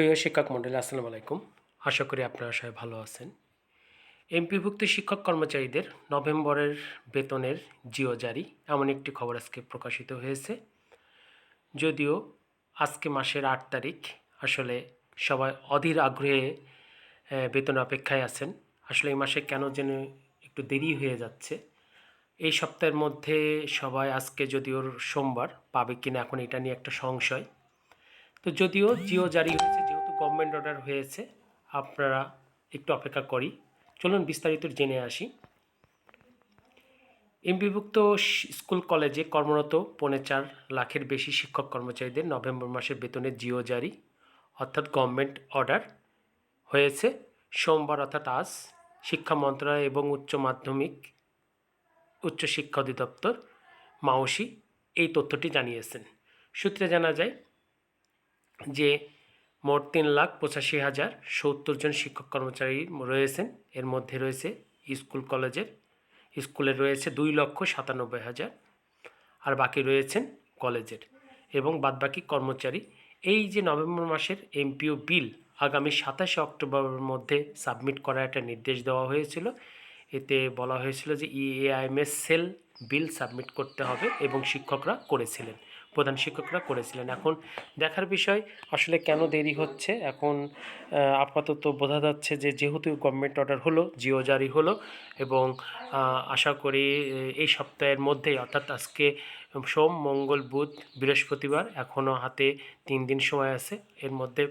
প্রিয় শিক্ষক মণ্ডলী আসসালামু আলাইকুম। আশা করি আপনারা সবাই ভালো আছেন। এমপিভুক্ত শিক্ষক কর্মচারীদের নভেম্বরের বেতনের জিও জারি, এমন একটি খবর আজকে প্রকাশিত হয়েছে। যদিও আজকে মাসের আট তারিখ, আসলে সবাই অধীর আগ্রহে বেতন অপেক্ষায় আছেন। আসলে এই মাসে কেন যেন একটু দেরি হয়ে যাচ্ছে। এই সপ্তাহের মধ্যে সবাই আজকে যদিও সোমবার, পাবে কিনা এখন এটা নিয়ে একটা সংশয়। তো যদিও জিও জারি হয়েছে গভর্নমেন্ট অর্ডার হয়েছে, আপনারা একটু অপেক্ষা করি। চলুন বিস্তারিত জেনে আসি। এমপিভুক্ত স- স্কুল কলেজে কর্মরত পৌনে চার লাখের বেশি শিক্ষক কর্মচারীদের নভেম্বর মাসের বেতনের জিও জারি, অর্থাৎ গভর্নমেন্ট অর্ডার হয়েছে। সোমবার অর্থাৎ আজ শিক্ষা মন্ত্রণালয় এবং উচ্চ মাধ্যমিক, উচ্চ শিক্ষা অধিদপ্তর মাওসি এই তথ্যটি জানিয়েছেন। সূত্রে জানা যায় যে মোট তিন লাখ পঁচাশি হাজার সত্তর জন শিক্ষক কর্মচারী রয়েছেন। এর মধ্যে রয়েছে স্কুল কলেজের, স্কুলে রয়েছে দুই লক্ষ সাতানব্বই হাজার আর বাকি রয়েছেন কলেজের এবং বাদবাকি কর্মচারী। এই যে নভেম্বর মাসের এমপিও বিল আগামী সাতাশে অক্টোবরের মধ্যে সাবমিট করার একটা নির্দেশ দেওয়া হয়েছিল। এতে বলা হয়েছিল যে ইএআইএমএস সেল বিল সাবমিট করতে হবে এবং শিক্ষকরা করেছিলেন। প্রধান শিক্ষকরা করেছিলেন। এখন দেখার বিষয়, আসলে কেন দেরি হচ্ছে? এখন আপাতত বোঝা যাচ্ছে যে যেহেতু গভর্নমেন্ট অর্ডার হলো, জিও জারি হলো এবং আশা করি এই সপ্তাহের মধ্যেই, অর্থাৎ আজকে সোম, মঙ্গল, বুধ, বৃহস্পতিবার এখনও হাতে তিন দিন সময় আছে। এর মধ্যে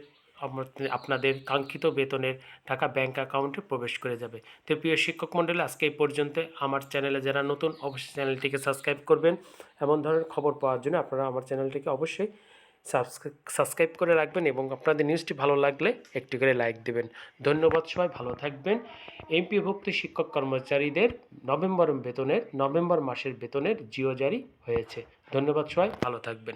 আপনাদের কাঙ্ক্ষিত বেতনের টাকা ব্যাংক অ্যাকাউন্টে প্রবেশ করে যাবে। তো প্রিয় শিক্ষক মণ্ডলী, আজকে এই পর্যন্ত আমার চ্যানেলে যারা নতুন, অবশ্যই চ্যানেলটিকে সাবস্ক্রাইব করবেন এমন ধরনের খবর পাওয়ার জন্য আপনারা আমার চ্যানেলটিকে অবশ্যই সাবস্ক্রাইব করে রাখবেন এবং আপনাদের নিউজটি ভালো লাগলে একটি করে লাইক দেবেন। ধন্যবাদ সবাই, ভালো থাকবেন। এমপিভুক্ত শিক্ষক কর্মচারীদের নভেম্বর বেতনের, নভেম্বর মাসের বেতনের জিও জারি হয়েছে। ধন্যবাদ সবাই, ভালো থাকবেন।